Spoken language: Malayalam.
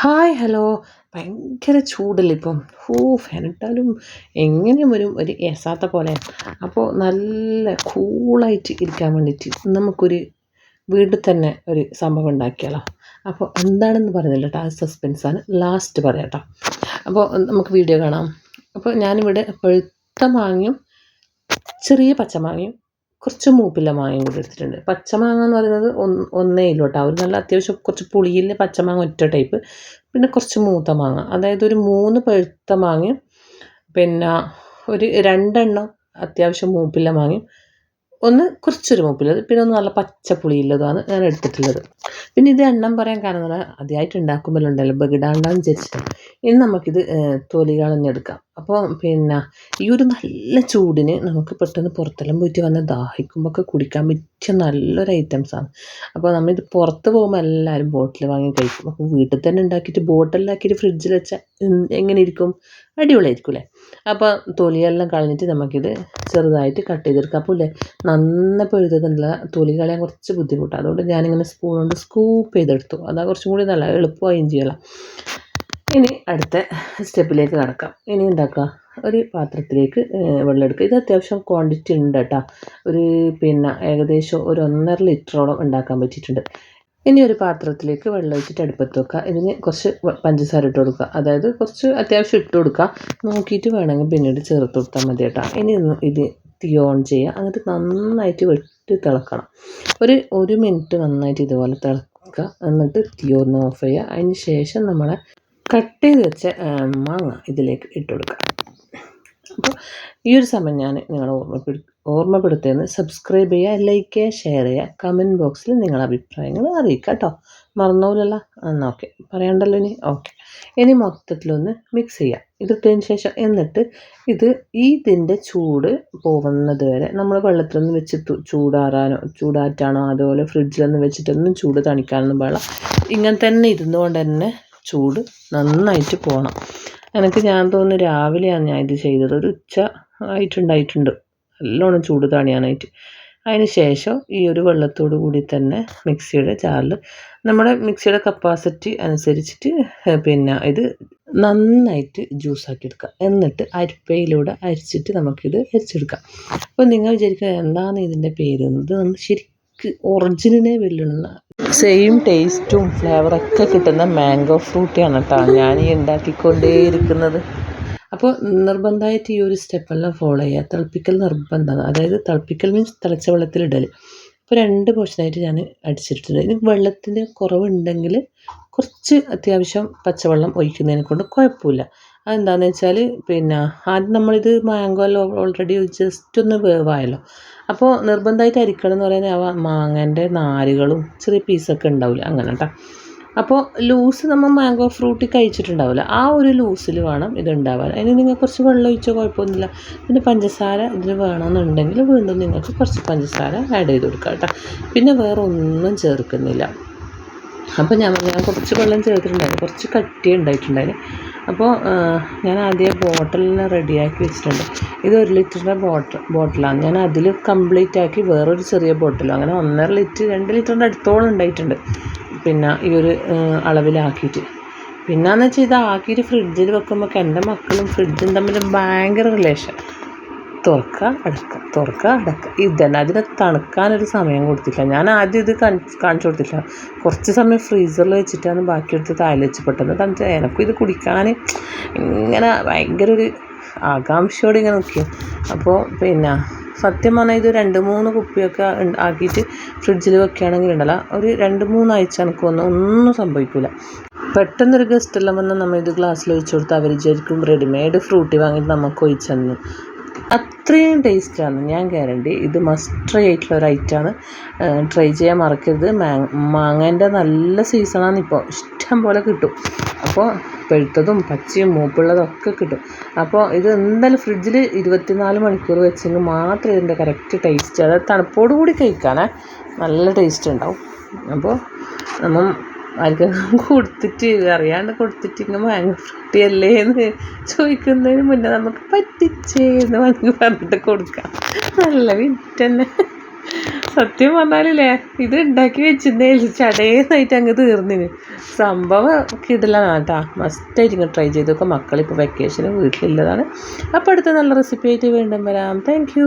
ഹായ് ഹലോ ഭയങ്കര ചൂടല്ലേ ഇപ്പം ഹൂ ഫാനിട്ടാലും എങ്ങനെ വരും ഒരു എസാത്ത പോലെ. അപ്പോൾ നല്ല കൂളായിട്ട് ഇരിക്കാൻ വേണ്ടിയിട്ട് നമുക്കൊരു വീട്ടിൽ തന്നെ ഒരു സംഭവം ഉണ്ടാക്കിയാലോ. അപ്പോൾ എന്താണെന്ന് പറയുന്നില്ല കേട്ടോ ആ സസ്പെൻസാണ് ലാസ്റ്റ് പറയാട്ടോ അപ്പോൾ നമുക്ക് വീഡിയോ കാണാം. അപ്പോൾ ഞാനിവിടെ പഴുത്ത മാങ്ങയും ചെറിയ പച്ചമാങ്ങയും കുറച്ച് മൂപ്പില്ല മാങ്ങയും കൂടി എടുത്തിട്ടുണ്ട്. പച്ചമാങ്ങ എന്ന് പറയുന്നത് ഒന്ന് ഇല്ല കേട്ടോ. ഒരു നല്ല അത്യാവശ്യം കുറച്ച് പുളിയിലെ പച്ചമാങ്ങ ഒറ്റ ടൈപ്പ് പിന്നെ കുറച്ച് മൂത്ത മാങ്ങ. അതായത് ഒരു മൂന്ന് പഴുത്ത മാങ്ങയും പിന്നെ ഒരു രണ്ടെണ്ണം അത്യാവശ്യം മൂപ്പില്ല മാങ്ങയും ഒന്ന് കുറച്ചൊരു മൂപ്പില്ലത് പിന്നെ ഒന്ന് നല്ല പച്ചപ്പുളിയുള്ളതാണ് ഞാൻ എടുത്തിട്ടുള്ളത്. പിന്നെ ഇത് എണ്ണം പറയാൻ കാരണം അതിയായിട്ട് ഉണ്ടാക്കുമ്പോഴുണ്ടല്ലോ ബഗിടാണ്ടെന്ന് ഇനി നമുക്കിത് തൊലി കളഞ്ഞെടുക്കാം. അപ്പോൾ പിന്നെ ഈ ഒരു നല്ല ചൂടിന് നമുക്ക് പെട്ടെന്ന് പുറത്തെല്ലാം പോയിട്ട് വന്ന് ദാഹിക്കുമ്പോൾ കുടിക്കാൻ പറ്റിയ നല്ലൊരു ഐറ്റംസാണ് അപ്പോൾ നമ്മളിത് പുറത്ത് പോകുമ്പോൾ എല്ലാവരും ബോട്ടിൽ വാങ്ങി കഴിക്കും. അപ്പോൾ വീട്ടിൽ തന്നെ ഉണ്ടാക്കിയിട്ട് ബോട്ടിലാക്കിയിട്ട് ഫ്രിഡ്ജിൽ വെച്ചാൽ എങ്ങനെ ഇരിക്കും? അടിപൊളിയായിരിക്കും അല്ലേ? അപ്പോൾ തൊലിയെല്ലാം കളഞ്ഞിട്ട് നമുക്കിത് ചെറുതായിട്ട് കട്ട് ചെയ്തെടുക്കാം. അപ്പോൾ ഇല്ലേ നന്ന പഴുത്തതുള്ള തൊലി കളയാൻ കുറച്ച് ബുദ്ധിമുട്ടാണ് അതുകൊണ്ട് ഞാനിങ്ങനെ സ്പൂൺ കൊണ്ട് സ്കൂപ്പ് ചെയ്തെടുത്തു. അതാ കുറച്ചും കൂടി നല്ല എളുപ്പമായും ചെയ്യலாம் ഇനി അടുത്ത സ്റ്റെപ്പിലേക്ക് കടക്കാം. ഇനി എന്താക്കുക ഒരു പാത്രത്തിലേക്ക് വെള്ളം എടുക്കുക. ഇത് അത്യാവശ്യം ക്വാണ്ടിറ്റി ഉണ്ട് കേട്ടോ. ഒരു പിന്നെ ഏകദേശം ഒരു ഒന്നര ലിറ്ററോളം ഉണ്ടാക്കാൻ പറ്റിയിട്ടുണ്ട്. ഇനി ഒരു പാത്രത്തിലേക്ക് വെള്ളം ഒഴിച്ചിട്ട് അടുപ്പത്ത് വെക്കുക. ഇതിന് കുറച്ച് പഞ്ചസാര ഇട്ട് കൊടുക്കുക. അതായത് കുറച്ച് അത്യാവശ്യം ഇട്ട് കൊടുക്കുക. നോക്കിയിട്ട് വേണമെങ്കിൽ പിന്നീട് ചേർത്ത് കൊടുത്താൽ മതി കേട്ടോ. ഇനി ഇത് തീ ഓൺ ചെയ്യുക. എന്നിട്ട് നന്നായിട്ട് വെട്ടി തിളക്കണം. ഒരു ഒരു മിനിറ്റ് നന്നായിട്ട് ഇതുപോലെ തിളക്കുക. എന്നിട്ട് തീ ഒന്ന് ഓഫ് ചെയ്യുക. അതിന് ശേഷം നമ്മളെ കട്ട് ചെയ്ത് വെച്ച മാങ്ങ ഇതിലേക്ക് ഇട്ട് കൊടുക്കുക. അപ്പോൾ ഈ ഒരു സമയം ഞാൻ നിങ്ങളെ ഓർമ്മപ്പെടു ഓർമ്മപ്പെടുത്തുന്നത് സബ്സ്ക്രൈബ് ചെയ്യുക ലൈക്ക് ചെയ്യുക ഷെയർ ചെയ്യുക കമന്റ് ബോക്സിൽ നിങ്ങളുടെ അഭിപ്രായങ്ങൾ അറിയിക്കുക കേട്ടോ. മറന്നോലല്ല. എന്നാൽ ഓക്കെ പറയണ്ടല്ലോ ഇനി? ഓക്കെ ഇനി മൊത്തത്തിലൊന്ന് മിക്സ് ചെയ്യുക. ഇതിട്ടതിന് ശേഷം എന്നിട്ട് ഇത് ഇതിന്റെ ചൂട് പോകുന്നത് വരെ നമ്മൾ വെള്ളത്തിലൊന്ന് വെച്ച് ചൂടാറാനോ ചൂടാറ്റാനോ അതുപോലെ ഫ്രിഡ്ജിലൊന്നും വെച്ചിട്ടൊന്നും ചൂട് തണിക്കാനൊന്നും പാടില്ല. ഇങ്ങനെ തന്നെ ഇരുന്നുകൊണ്ട് തന്നെ ചൂട് നന്നായിട്ട് പോകണം എനിക്ക് ഞാൻ തോന്നുന്നു രാവിലെയാണ് ഞാൻ ഇത് ചെയ്തത്. ഒരു ഉച്ച ആയിട്ടുണ്ടായിട്ടുണ്ട്. നല്ലോണം ചൂട് തണിയാനായിട്ട്. അതിന് ശേഷം ഈ ഒരു വെള്ളത്തോടു കൂടി തന്നെ മിക്സിയുടെ ജാറിൽ നമ്മുടെ മിക്സിയുടെ കപ്പാസിറ്റി അനുസരിച്ചിട്ട് പിന്നെ ഇത് നന്നായിട്ട് ജ്യൂസാക്കി എടുക്കുക. എന്നിട്ട് അരിപ്പയിലൂടെ അരിച്ചിട്ട് നമുക്കിത് അരിച്ചെടുക്കാം. അപ്പോൾ നിങ്ങൾ വിചാരിക്കുക എന്താണ് ഇതിന്റെ പേര്? എന്നത് നമ്മൾ ശരിക്ക് ഒറിജിനലിനെ വെല്ലുന്ന സെയിം ടേസ്റ്റും ഫ്ലേവറൊക്കെ കിട്ടുന്ന മാംഗോ ഫ്രൂട്ടിയാണ് കേട്ടോ ഞാൻ ഈ ഉണ്ടാക്കിക്കൊണ്ടേയിരിക്കുന്നത് അപ്പോൾ നിർബന്ധമായിട്ട് ഈ ഒരു സ്റ്റെപ്പെല്ലാം ഫോളോ ചെയ്യുക തിളപ്പിക്കൽ നിർബന്ധമാണ് അതായത് തിളപ്പിക്കൽ മീൻസ് തിളച്ച വെള്ളത്തിലിടൽ ഇപ്പോൾ രണ്ട് പോർഷനായിട്ട് ഞാൻ അടിച്ചിട്ടുണ്ട്. ഇനി വെള്ളത്തിന്റെ കുറവുണ്ടെങ്കിൽ കുറച്ച് അത്യാവശ്യം പച്ചവെള്ളം ഒഴിക്കുന്നതിനെ കൊണ്ട് കുഴപ്പമില്ല. അതെന്താണെന്ന് വെച്ചാൽ പിന്നെ ആദ്യം നമ്മളിത് മാംഗോ ഓൾറെഡി ജസ്റ്റ് ഒന്ന് വേവായല്ലോ. അപ്പോൾ നിർബന്ധമായിട്ട് അരിക്കണം എന്ന് പറയുന്നത് ആ മാങ്ങേന്റെ നാരുകളും ചെറിയ പീസൊക്കെ ഉണ്ടാവില്ല അങ്ങനെ കേട്ടോ അപ്പോൾ ലൂസ് നമ്മൾ മാംഗോ ഫ്രൂട്ട് കഴിച്ചിട്ടുണ്ടാവില്ല. ആ ഒരു ലൂസിൽ വേണം ഇത് ഉണ്ടാവാൻ. അതിന് നിങ്ങൾ കുറച്ച് വെള്ളം ഒഴിച്ചോ കുഴപ്പമൊന്നുമില്ല. പിന്നെ പഞ്ചസാര ഇതിൽ വേണമെന്നുണ്ടെങ്കിൽ വീണ്ടും നിങ്ങൾക്ക് കുറച്ച് പഞ്ചസാര ആഡ് ചെയ്ത് കൊടുക്കാം കേട്ടോ പിന്നെ വേറെ ഒന്നും ചേർക്കുന്നില്ല. അപ്പോൾ ഞാൻ ഞാൻ കുറച്ച് വെള്ളം ചേർത്തിട്ടുണ്ടായിരുന്നു. കുറച്ച് കട്ടി ഉണ്ടായിട്ടുണ്ടായിരുന്നു. അപ്പോൾ ഞാൻ ആദ്യം ബോട്ടിലിനെ റെഡിയാക്കി വെച്ചിട്ടുണ്ട്. ഇത് ഒരു ലിറ്ററിന്റെ ബോട്ടിൽ ബോട്ടിലാണ് ഞാൻ അതിൽ കംപ്ലീറ്റ് ആക്കി വേറൊരു ചെറിയ ബോട്ടിലും അങ്ങനെ ഒന്നര ലിറ്റർ രണ്ട് ലിറ്ററിന്റെ അടുത്തോളം ഉണ്ടായിട്ടുണ്ട്. പിന്നെ ഈ ഒരു അളവിലാക്കിയിട്ട്. പിന്നെയെന്ന് വെച്ചാൽ ഇത് ആക്കിയിട്ട് ഫ്രിഡ്ജിൽ വെക്കുമ്പോൾ എന്റെ മക്കളും ഫ്രിഡ്ജും തമ്മിൽ ഭയങ്കര റിലേഷൻ തുറക്കുക അടക്കുക തുറക്കുക അടക്കുക ഇതന്നെ. അതിന് തണുക്കാനൊരു സമയം കൊടുത്തില്ല ഞാൻ ആദ്യം ഇത് കാണിച്ചു കൊടുത്തില്ല കുറച്ച് സമയം ഫ്രീസറിൽ വെച്ചിട്ടാണ് ബാക്കിയെടുത്ത് താഴെ വെച്ച് പെട്ടെന്ന് തണുത്ത എനക്കും ഇത് കുടിക്കാൻ ഇങ്ങനെ ഭയങ്കര ഒരു ആകാംക്ഷയോടെ ഇങ്ങനെ നിൽക്കും അപ്പോൾ പിന്നെ സത്യം പറഞ്ഞാൽ ഇത് രണ്ട് മൂന്ന് കുപ്പിയൊക്കെ ആക്കിയിട്ട് ഫ്രിഡ്ജിൽ വെക്കുകയാണെങ്കിൽ ഉണ്ടല്ല ഒരു രണ്ട് മൂന്നാഴ്ച എനിക്ക് ഒന്നും ഒന്നും സംഭവിക്കില്ല പെട്ടെന്നൊരു ഗസ്റ്റെല്ലാം വന്നാൽ ഇത് ഗ്ലാസ്സിൽ ഒഴിച്ചു കൊടുത്ത് അവർ വിചാരിക്കും റെഡിമെയ്ഡ് ഫ്രൂട്ടി വാങ്ങിയിട്ട് നമുക്ക് ഒഴിച്ചെന്ന് അത്രയും ടേസ്റ്റാണ് ഞാൻ ഗ്യാരണ്ടി. ഇത് മസ്റ്റ് ട്രൈ ആയിട്ടുള്ള ഒരു ഐറ്റമാണ് ട്രൈ ചെയ്യാൻ മറക്കരുത്. മാങ്ങേന്റെ നല്ല സീസണാണ് ഇപ്പോൾ ഇഷ്ടം പോലെ കിട്ടും. അപ്പോൾ പെഴുത്തതും പച്ചയും മൂപ്പുള്ളതും ഒക്കെ കിട്ടും. അപ്പോൾ ഇത് എന്തായാലും ഫ്രിഡ്ജിൽ ഇരുപത്തിനാല് മണിക്കൂർ വെച്ചെങ്കിൽ മാത്രമേ ഇതിന്റെ കറക്റ്റ് ടേസ്റ്റ് അതായത് തണുപ്പോടുകൂടി കഴിക്കാനേ നല്ല ടേസ്റ്റ് ഉണ്ടാവും. അപ്പോൾ നമ്മൾ ആർക്കെങ്കിലും കൊടുത്തിട്ട് അറിയാണ്ട് കൊടുത്തിട്ട് ഇങ്ങനെ മാങ്ങ ഫ്രൂട്ടിയല്ലേ എന്ന് ചോദിക്കുന്നതിന് മുന്നേ നമുക്ക് പറ്റിച്ചേ എന്ന് പറഞ്ഞിട്ട് കൊടുക്കാം. നല്ല വിറ്റ് തന്നെ. സത്യം പറഞ്ഞാലില്ലേ ഇത് ഉണ്ടാക്കി വെച്ചിരുന്നേ ചടേന്നായിട്ട് അങ്ങ് തീർന്നിന് സംഭവം കിടിലാണ് കേട്ടോ. ഇങ്ങനെ ട്രൈ ചെയ്തൊക്കെ മക്കളിപ്പോൾ വെക്കേഷന് വീട്ടിലുള്ളതാണ്. അപ്പോൾ അടുത്ത നല്ല റെസിപ്പി ആയിട്ട് വീണ്ടും വരാം. താങ്ക്